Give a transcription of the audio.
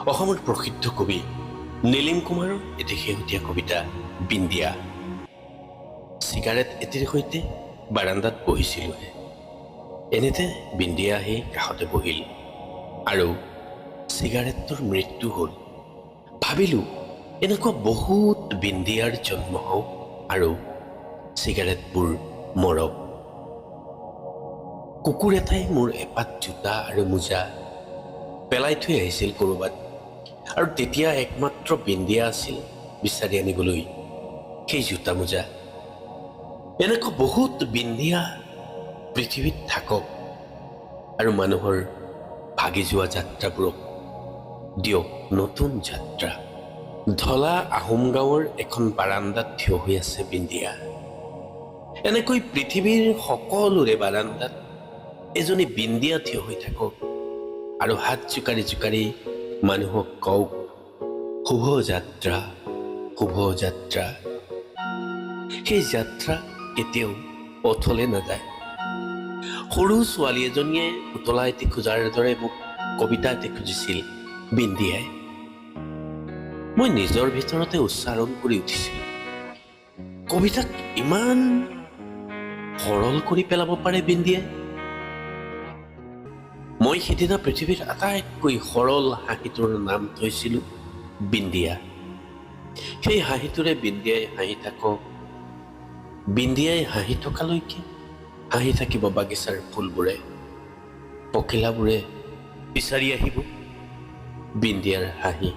অসমৰ প্ৰসিদ্ধ কবি নীলিম কুমাৰৰ এটি শেহতীয়া কবিতা, বিন্দিয়া। চিগাৰেট এটিৰ সৈতে বাৰাণ্ডাত বহিছিলোঁহে। এনেতে বিন্দিয়া আহি কাষতে বহিল আৰু চিগাৰেটটোৰ মৃত্যু হ'ল। ভাবিলোঁ, এনেকুৱা বহুত বিন্দিয়াৰ জন্ম হওক আৰু চিগাৰেটবোৰ মৰক। কুকুৰ এটাই মোৰ এপাত জোতা আৰু মোজা পেলাই থৈ আহিছিল ক'ৰবাত। আৰু তেতিয়া একমাত্ৰ বিন্দিয়া আছিল বিচাৰি আনিবলৈ। সেই জোতা মোজা। এনেকুৱা বহুত বিন্দিয়া পৃথিৱীত থাকক আৰু মানুহৰ ভাগি যোৱা যাত্ৰাবোৰক দিয়ক নতুন যাত্ৰা। ঢলা আহোম গাঁৱৰ এখন বাৰাণ্ডাত থিয় হৈ আছে বিন্দিয়া এনেকৈ পৃথিৱীৰ সকলোৰে বাৰাণ্ডাত এজনী বিন্দিয়া থিয় হৈ থাকক আৰু হাত জোকাৰি জোকাৰি মানুহক কওক শুভ যাত্ৰা শুভ যাত্ৰা সেই যাত্ৰা কেতিয়াও অথলে নাযায়। সৰু ছোৱালী এজনীয়ে পুতলা এটি খোজাৰ দৰে মোক কবিতা এটি খুজিছিল, বিন্দিয়াই। মই নিজৰ ভিতৰতে উচ্চাৰণ কৰি উঠিছিলোঁ কবিতাক ইমান সৰল কৰি পেলাব পাৰে বিন্দিয়াই? মই সিদিনা পৃথিৱীৰ আটাইতকৈ সৰল হাঁহিটোৰ নাম থৈছিলোঁ বিন্দিয়া। সেই হাঁহিটোৰে বিন্দিয়াই হাঁহি থাকক, বিন্দিয়াই হাঁহি থকালৈকে হাঁহি থাকিব বাগিচাৰ ফুলবোৰে, পখিলাবোৰে বিচাৰি আহিব বিন্দিয়াৰ হাঁহি।